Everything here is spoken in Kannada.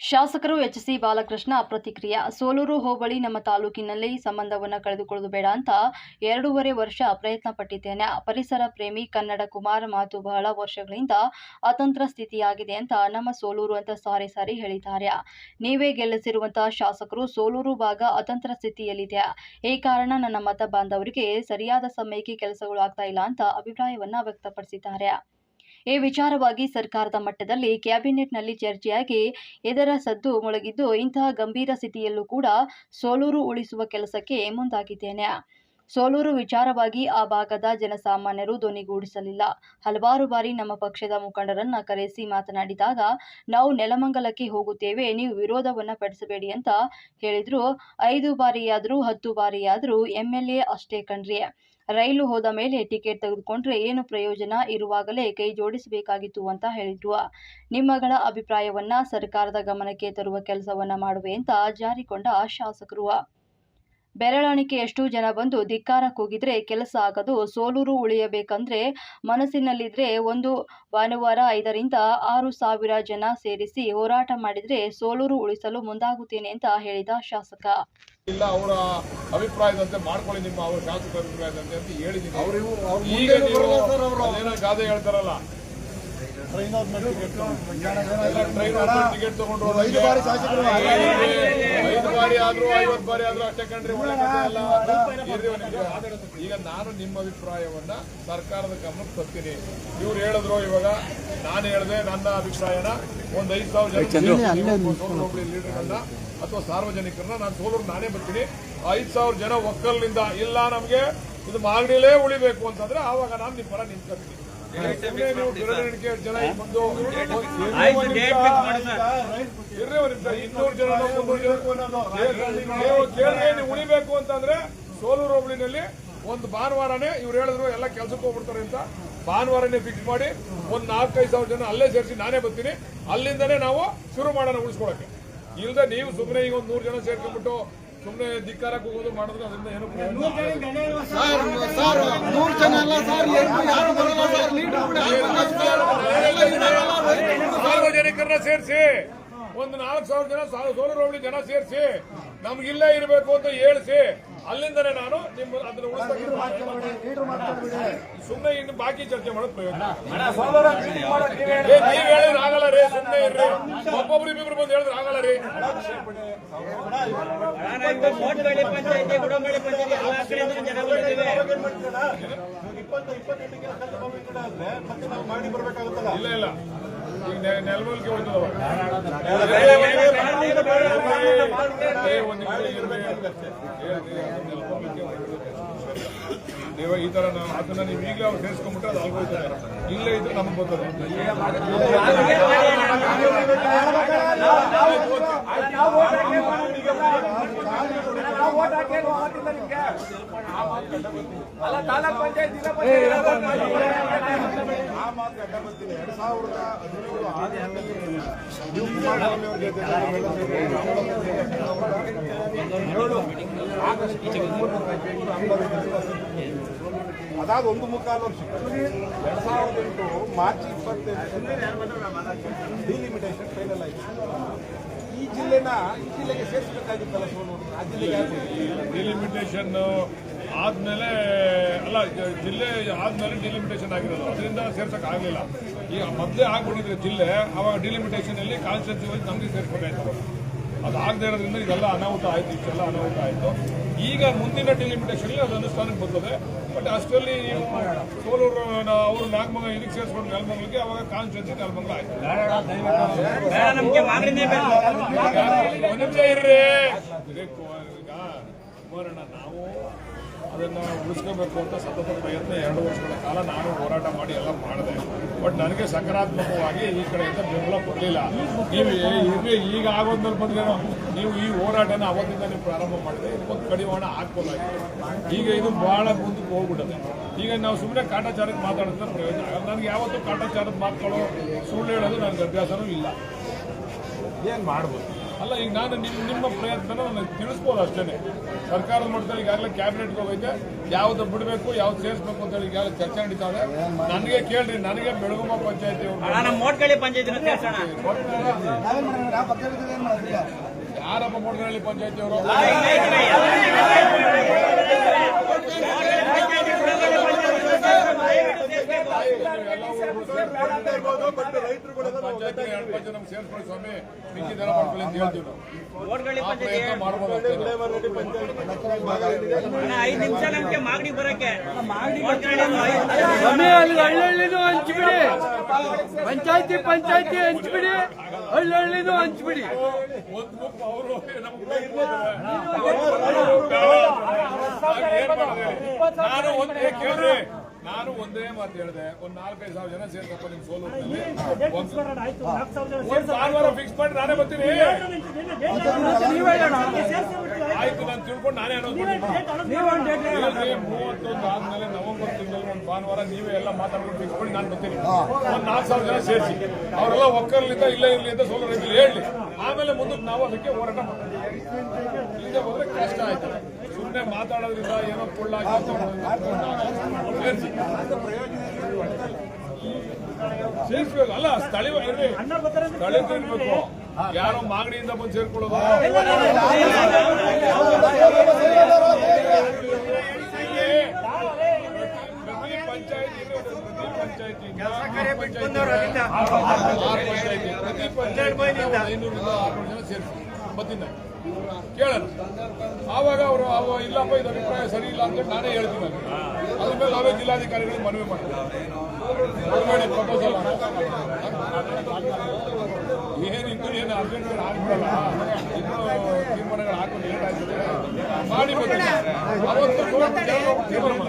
ಶಾಸಕರು ಎಚ್ಸಿ ಬಾಲಕೃಷ್ಣ ಪ್ರತಿಕ್ರಿಯೆ, ಸೋಲೂರು ಹೋಬಳಿ ನಮ್ಮ ತಾಲೂಕಿನಲ್ಲಿ ಸಂಬಂಧವನ್ನು ಕಳೆದುಕೊಳ್ಳುವುದು ಬೇಡ ಅಂತ ಎರಡೂವರೆ ವರ್ಷ ಪ್ರಯತ್ನ ಪಟ್ಟಿದ್ದೇನೆ. ಪರಿಸರ ಪ್ರೇಮಿ ಕನ್ನಡ ಕುಮಾರ್ ಮಾತು ಬಹಳ ವರ್ಷಗಳಿಂದ ಅತಂತ್ರ ಸ್ಥಿತಿಯಾಗಿದೆ ಅಂತ ನಮ್ಮ ಸೋಲೂರು ಅಂತ ಸಾರಿ ಸಾರಿ ಹೇಳಿದ್ದಾರೆ. ನೀವೇ ಗೆಲ್ಲಿಸಿರುವಂತಹ ಶಾಸಕರು ಸೋಲೂರು ಭಾಗ ಅತಂತ್ರ ಸ್ಥಿತಿಯಲ್ಲಿದೆ. ಈ ಕಾರಣ ನನ್ನ ಮತ ಬಾಂಧವರಿಗೆ ಸರಿಯಾದ ಸಮಯಕ್ಕೆ ಕೆಲಸಗಳು ಆಗ್ತಾ ಇಲ್ಲ ಅಂತ ಅಭಿಪ್ರಾಯವನ್ನ ವ್ಯಕ್ತಪಡಿಸಿದ್ದಾರೆ. ಈ ವಿಚಾರವಾಗಿ ಸರ್ಕಾರದ ಮಟ್ಟದಲ್ಲಿ ಕ್ಯಾಬಿನೆಟ್ನಲ್ಲಿ ಚರ್ಚೆಯಾಗಿ ಇದರ ಸದ್ದು ಮೊಳಗಿದ್ದು ಇಂತಹ ಗಂಭೀರ ಸ್ಥಿತಿಯಲ್ಲೂ ಕೂಡ ಸೋಲೂರು ಉಳಿಸುವ ಕೆಲಸಕ್ಕೆ ಮುಂದಾಗಿದ್ದೇನೆ. ಸೋಲೂರು ವಿಚಾರವಾಗಿ ಆ ಭಾಗದ ಜನಸಾಮಾನ್ಯರು ಧ್ವನಿಗೂಡಿಸಲಿಲ್ಲ ಹಲವಾರು ಬಾರಿ ನಮ್ಮ ಪಕ್ಷದ ಮುಖಂಡರನ್ನ ಕರೆಸಿ ಮಾತನಾಡಿದಾಗ, ನಾವು ನೆಲಮಂಗಲಕ್ಕೆ ಹೋಗುತ್ತೇವೆ, ನೀವು ವಿರೋಧವನ್ನ ಪಡಿಸಬೇಡಿ ಅಂತ ಹೇಳಿದ್ರು. ಐದು ಬಾರಿಯಾದರೂ, ಹತ್ತು ಬಾರಿಯಾದರೂ ಎಂ ಎಲ್ ಎ ಅಷ್ಟೇ ಕಣ್ರಿ. ರೈಲು ಹೋದ ಮೇಲೆ ಟಿಕೆಟ್ ತೆಗೆದುಕೊಂಡ್ರೆ ಏನು ಪ್ರಯೋಜನ? ಇರುವಾಗಲೇ ಕೈ ಜೋಡಿಸಬೇಕಾಗಿತ್ತು ಅಂತ ಹೇಳಿದ್ರು. ನಿಮ್ಮಗಳ ಅಭಿಪ್ರಾಯವನ್ನ ಸರ್ಕಾರದ ಗಮನಕ್ಕೆ ತರುವ ಕೆಲಸವನ್ನ ಮಾಡುವೆ ಅಂತ ಜಾರಿಕೊಂಡ ಶಾಸಕರು. ಬೆರಳಣಿಕೆಯಷ್ಟು ಜನ ಬಂದು ಧಿಕ್ಕಾರ ಕೂಗಿದ್ರೆ ಕೆಲಸ ಆಗದು ಸೋಲೂರು ಉಳಿಯಬೇಕಂದ್ರೆ ಮನಸ್ಸಿನಲ್ಲಿದ್ರೆ ಒಂದು ಭಾನುವಾರ ಐದರಿಂದ ಆರು ಸಾವಿರ ಜನ ಸೇರಿಸಿ ಹೋರಾಟ ಮಾಡಿದ್ರೆ ಸೋಲೂರು ಉಳಿಸಲು ಮುಂದಾಗುತ್ತೇನೆ ಅಂತ ಹೇಳಿದ ಶಾಸಕ. ಇಲ್ಲ ಅವರ ಅಭಿಪ್ರಾಯದಂತೆ ಮಾಡ್ಕೊಳ್ಳಿ ನಿಮ್ಮ ಅವರ ಶಾಸಕರ ಅಭಿಪ್ರಾಯದಂತೆ ಅಂತ ಹೇಳಿದ್ದೀನಿ. ಗಾದೆ ಹೇಳ್ತಾರಲ್ಲ. ಟ್ರೈನ್ ಟಿಕೆಟ್ ಟಿಕೆಟ್ ತಗೊಂಡು ಅವ್ರು ಐದು ಬಾರಿ ಆದ್ರೂ ಐವತ್ ಬಾರಿ ಆದ್ರೂ ಅಷ್ಟೇ ಕಂಡ್ರಿ ಒಳ್ಳೆ. ಈಗ ನಾನು ನಿಮ್ಮ ಅಭಿಪ್ರಾಯವನ್ನ ಸರ್ಕಾರದ ಗಮನಕ್ಕೆ ತರ್ತೀನಿ. ಇವ್ರು ಹೇಳಿದ್ರು ಇವಾಗ ನಾನು ಹೇಳಿದೆ ನನ್ನ ಅಭಿಪ್ರಾಯನ ಒಂದ್ ಐದ್ ಸಾವಿರ ಲೀಡರ್ಗಳನ್ನ ಅಥವಾ ಸಾರ್ವಜನಿಕರನ್ನ ನಾನು ಸೋಲೂರು ನಾನೇ ಬರ್ತೀನಿ. ಐದು ಸಾವಿರ ಜನ ಒಕ್ಕಲಿನಿಂದ ಇಲ್ಲ ನಮ್ಗೆ ಇದು ಮಾಗಡಿಲೇ ಉಳಿಬೇಕು ಅಂತಂದ್ರೆ ಆವಾಗ ನಾನು ನಿಮ್ಮ ಪರ ನಿಂತ್ಕೊತೀನಿ. ಇನ್ನೂರು ಜನ ಉಳಿಬೇಕು ಅಂತಂದ್ರೆ ಸೋಲೂರು ಹೋಬಳಿನಲ್ಲಿ ಒಂದು ಭಾನುವಾರನೇ ಇವ್ರು ಹೇಳಿದ್ರು ಎಲ್ಲ ಕೆಲ್ಸಕ್ಕೆ ಹೋಗ್ಬಿಡ್ತಾರೆ ಅಂತ ಭಾನುವಾರನೇ ಫಿಕ್ಸ್ ಮಾಡಿ ಒಂದ್ ನಾಲ್ಕೈದು ಸಾವಿರ ಜನ ಅಲ್ಲೇ ಸೇರಿಸಿ ನಾನೇ ಬರ್ತೀನಿ. ಅಲ್ಲಿಂದನೇ ನಾವು ಶುರು ಮಾಡೋಣ ಉಳಿಸ್ಕೊಳಕ್ಕೆ. ಇಲ್ದ ನೀವು ಸುಮ್ಮನೆ ಈಗ ಒಂದ್ ನೂರು ಜನ ಸೇರ್ಕೊಂಡ್ಬಿಟ್ಟು ಸುಮ್ಮನೆ ಧಿಕ್ಕಾರಕ್ಕೆ ಹೋಗೋದು ಮಾಡಿದ್ರೆ ಅದರಿಂದ ಏನು ಸಾರ್ವಜನಿಕರನ್ನ ಸೇರಿಸಿ ಒಂದು ನಾಲ್ಕು ಸಾವಿರ ಜನ ಸೋಲೂರು ಹೋಬಳಿ ಜನ ಸೇರಿಸಿ ನಮ್ಗಿಲ್ಲ ಇರಬೇಕು ಅಂತ ಹೇಳಿಸಿ ಅಲ್ಲಿಂದನೇ ನಾನು ನಿಮ್ಮ ಅದನ್ನ ಉಳಿಸ್ಬೇಕು. ಸುಮ್ಮನೆ ಇನ್ನು ಬಾಕಿ ಚರ್ಚೆ ಮಾಡೋದು ಪ್ರಯೋಜನ ಏ, ನೀವ್ ಹೇಳಿದ್ರೆ ಆಗಲ್ಲ ರೀ ಸುಮ್ಮನೆ ಇರ್ರಿ. ಒಬ್ಬೊಬ್ರು ಇಬ್ಬರು ಬಂದು ಹೇಳಿದ್ರೆ ಆಗಲ್ಲ ರೀ. ಇಪ್ಪತ್ತು ಇಪ್ಪತ್ತೆಂಟಕ್ಕೆ ಮಾಡಿ ಬರ್ಬೇಕಾಗುತ್ತಲ್ಲ? ಇಲ್ಲ ಇಲ್ಲ. ನೀವು ಈ ತರ ನಾವು ಅದನ್ನ ನೀವು ಈಗಲೇ ಅವ್ರು ಸೇರಿಸ್ಕೊಂಡ್ಬಿಟ್ರೆ ಅದು ಆಗೋಯ್ತಾರೆ ಇಲ್ಲೇ ಇದ್ರೆ ನಮಗೆ ಅದಾದ ಒಂದು ಮುಕ್ಕಾಲು ವರ್ಷ. ಎರಡ್ ಸಾವಿರದ ಎಂಟು ಮಾರ್ಚ್ ಇಪ್ಪತ್ತೆಂಟು ಡಿಲಿಮಿಟೇಷನ್ ಫೈನಲ್ ಆಯಿತು ಈ ಜಿಲ್ಲೆನ ಈ ಜಿಲ್ಲೆಗೆ ಸೇರಿಸಬೇಕಾಗಿತ್ತಲ್ಲ ಆ ಜಿಲ್ಲೆಗೆ ಡಿಲಿಮಿಟೇಷನ್ ಆದ್ಮೇಲೆ, ಅಲ್ಲ, ಜಿಲ್ಲೆ ಆದ್ಮೇಲೆ ಡಿಲಿಮಿಟೇಷನ್ ಆಗಿರೋದು. ಅದರಿಂದ ಸೇರ್ಸಕ್ ಆಗಲಿಲ್ಲ ಈಗ ಮೊದಲೇ ಆಗ್ಬಿಟ್ಟಿದ್ರೆ ಜಿಲ್ಲೆ, ಅವಾಗ ಡಿಲಿಮಿಟೇಷನ್ ಅಲ್ಲಿ ವೈಸ್ ನಮಗೆ ಸೇರ್ಸ್ಬೇಕಾಯ್ತು ಅದು ಆಗದೆ ಇರೋದ್ರಿಂದ ಇದೆಲ್ಲ ಅನಾಹುತ ಆಯ್ತು, ಇಷ್ಟೆಲ್ಲ ಅನಾಹುತ ಆಯ್ತು. ಈಗ ಮುಂದಿನ ಡಿಲಿಮಿಟೇಷನ್ ಅದು ಅನುಷ್ಠಾನಕ್ಕೆ ಬರ್ತದೆ. ಬಟ್ ಅಷ್ಟರಲ್ಲಿ ನೀವು ಸೋಲೂರು ಅವರು ನಾಗಮಂಗ ಇದಕ್ಕೆ ಸೇರಿಸ್ಕೊಂಡು ನೆಲಮಂಗಲಕ್ಕೆ ಅವಾಗ ಕಾನ್ಸ್ಟಿಟ್ಯೂನ್ಸಿ ನೆಲಮಂಗಲ ಆಯ್ತು. ನಿಮಿಷ ಇರ್ರಿ. ಕುಮಾರಣ್ಣ, ನಾವು ಅದನ್ನು ಉಳಿಸ್ಕೋಬೇಕು ಅಂತ ಸತತ ಪ್ರಯತ್ನ ಎರಡು ವರ್ಷಗಳ ಕಾಲ ನಾನು ಹೋರಾಟ ಮಾಡಿ ಎಲ್ಲ ಮಾಡಿದೆ. ಬಟ್ ನನಗೆ ಸಕಾರಾತ್ಮಕವಾಗಿ ಈ ಕಡೆಯಿಂದ ಬೆಂಬಲ ಕೊಡಲಿಲ್ಲ. ನೀವು ಇರಲಿ, ಈಗ ಆಗೋದ್ಮೇಲೆ ಬಂದ್ರೇನೋ? ನೀವು ಈ ಹೋರಾಟನ ಅವತ್ತಿಂದ ನೀವು ಪ್ರಾರಂಭ ಮಾಡಿದ್ರೆ ಇದಕ್ಕೊಂದು ಕಡಿವಾಣ ಹಾಕ್ಬೋದಾಗಿದೆ ಈಗ ಇದು ಬಹಳ ಮುಂದಕ್ಕೆ ಹೋಗ್ಬಿಡುತ್ತೆ. ಈಗ ನಾವು ಸುಮ್ಮನೆ ಕಾಟಾಚಾರಕ್ಕೆ ಮಾತಾಡೋದ್ರ ಪ್ರಯೋಜನ ನನಗೆ ಯಾವತ್ತೂ ಕಾಟಾಚಾರದ ಮಾತುಗಳು, ಸುಳ್ಳು ಹೇಳೋದು ನನಗೆ ಅಭ್ಯಾಸನೂ ಇಲ್ಲ. ಏನು ಮಾಡ್ಬೋದು? ಅಲ್ಲ ಈಗ ನಾನು ನಿಮ್ಮ ನಿಮ್ಮ ಪ್ರಯತ್ನ ನನಗೆ ತಿಳಿಸ್ಬೋದು ಅಷ್ಟೇ ಸರ್ಕಾರದ ಮಟ್ಟದಲ್ಲಿ ಈಗಾಗಲೇ ಕ್ಯಾಬಿನೆಟ್ಗೆ ಹೋಗೈತೆ. ಯಾವ್ದು ಬಿಡಬೇಕು ಯಾವ್ದು ಸೇರಿಸ್ಬೇಕು ಅಂತ ಹೇಳಿ ಈಗಾಗಲೇ ಚರ್ಚೆ ನಡೀತಾ ಇದೆ ನನಗೆ ಕೇಳ್ರಿ ನನಗೆ ಬೆಳಗುಮ ಪಂಚಾಯತಿ ಅಣ್ಣ ನಮ್ಮ ಮೋಟ್ಗಳಿ ಪಂಚಾಯತಿನ ಸೇರ್ಸೋಣ. ಯಾರಪ್ಪ ಮೂಡಗನಹಳ್ಳಿ ಪಂಚಾಯತಿ ಅವರು? ಪಂಚಾಯತಿ ಎರಡು ಪಂಚಾಯತ್ ನಮ್ಗೆ ಸ್ವಾಮಿ ಮಿಕ್ಕಿದೆಲ್ಲ ಮಾಡ್ಕೊಳ್ಳಿ ಅಂತ ಹೇಳ್ತೀವಿ ನಾವು. ಮೋಟ್ಗಳಿ ಆ ಪಂಚಾಯತಿ ಪ್ರಯತ್ನ ಮಾಡ್ಬೋದು ಅಷ್ಟೇ ಅಣ್ಣ ಐದು ನಿಮಿಷ ನಮ್ಗೆ ಮಾಗಡಿ ಬರಕ್ಕೆ. ಸ್ವಾಮಿ ಅಲ್ಲಿ ಹಳ್ಳಹಳ್ಳಿನೂ ಹಂಚ್ಬಿಡಿ. ಪಂಚಾಯತಿ ಪಂಚಾಯತಿ ಹಂಚ್ಬಿಡಿ. ಹಳ್ಳಹಳ್ಳಿನೂ ಹಂಚ್ಬಿಡಿ. ಒಂದು ಗುಂಪು ಅವರು ನಮ್ಗೆ ಏನ್ ಮಾಡಿದ್ರೆ ನಾನು ಒಂದೇ ಕೇಳ್ರಿ ನಾನು ಒಂದೇ ಮಾತು ಹೇಳಿದೆ ಒಂದ್ ನಾಲ್ಕೈದು ಸಾವಿರ ಜನ ಸೇರ್ತಪ್ಪ ನಿಮ್ ಸೋಲು ಭಾನುವಾರ ಫಿಕ್ಸ್ ಮಾಡಿ ನಾನೇ ಬರ್ತೀನಿ. ಆಯ್ತು? ನಾನು ತಿಳ್ಕೊಂಡು ನಾನೇ ಅನ್ನೋದು ಮೂವತ್ತೊಂದು ಆದ್ಮೇಲೆ ನವೆಂಬರ್ ತಿಂಗಳಲ್ಲಿ ಒಂದು ಭಾನುವಾರ ನೀವೇ ಎಲ್ಲ ಮಾತಾಡ್ಕೊಂಡು ಫಿಕ್ಸ್ ಮಾಡಿ ನಾನು ಬರ್ತೀನಿ. ಒಂದ್ ನಾಲ್ಕು ಸಾವಿರ ಜನ ಸೇರಿಸಿ. ಅವರೆಲ್ಲ ಒಕ್ಕರ್ಲಿಂದ ಇಲ್ಲೇ ಇರಲಿ ಅಂತ ಸೋಲು ರೈತರು ಹೇಳಿ ಆಮೇಲೆ ಮುಂದಕ್ಕೆ ನಾವು ಅದಕ್ಕೆ ಹೋರಾಟ ಮಾಡ್ತೀವಿ. ಈಗ ಹೋದ್ರೆ ಕಷ್ಟ ಆಯ್ತು ಸುಮ್ಮನೆ ಮಾತಾಡೋದ್ರಿಂದ ಏನೋ. ಸೇರಿಸ್ಬೇಕು ಅಲ್ಲ ಸ್ಥಳೀಯ ಇರ್ರಿ. ಸ್ಥಳೀಯರು ಇರ್ಬೇಕು. ಯಾರೋ ಮಾಗಡಿಯಿಂದ ಬಂದು ಸೇರ್ಕೊಳ್ಳೋದು? ಪ್ರತಿ ಪಂಚಾಯತ್ ಪ್ರತಿ ಪಂಚಾಯತ್ ಐನೂರಿಂದ ಜನ ಬತ್ತಿನ ಕೇಳೋಣ. ಆವಾಗ ಅವರು ಅವ ಇಲ್ಲಪ್ಪ, ಇದು ಅಭಿಪ್ರಾಯ ಸರಿ ಇಲ್ಲ ಅಂತ ನಾನೇ ಹೇಳ್ತೀನಿ. ಅದ್ರ ಮೇಲೆ ನಾವೇ ಜಿಲ್ಲಾಧಿಕಾರಿಗಳಿಗೆ ಮನವಿ ಮಾಡ್ತೀವಿ. ಪ್ರಪೋಸಲ್ ಏನು ಇದ್ದು ಏನು ಅರ್ಜೆಂಟ್ ಆಗ್ಬಿಡಲ್ಲ ಇನ್ನೂ ತೀರ್ಮಾನಗಳು ಹಾಕೊಂಡು ಲೇಟ್ ಮಾಡಿ ಅವತ್ತು ತೀರ್ಮಾನ.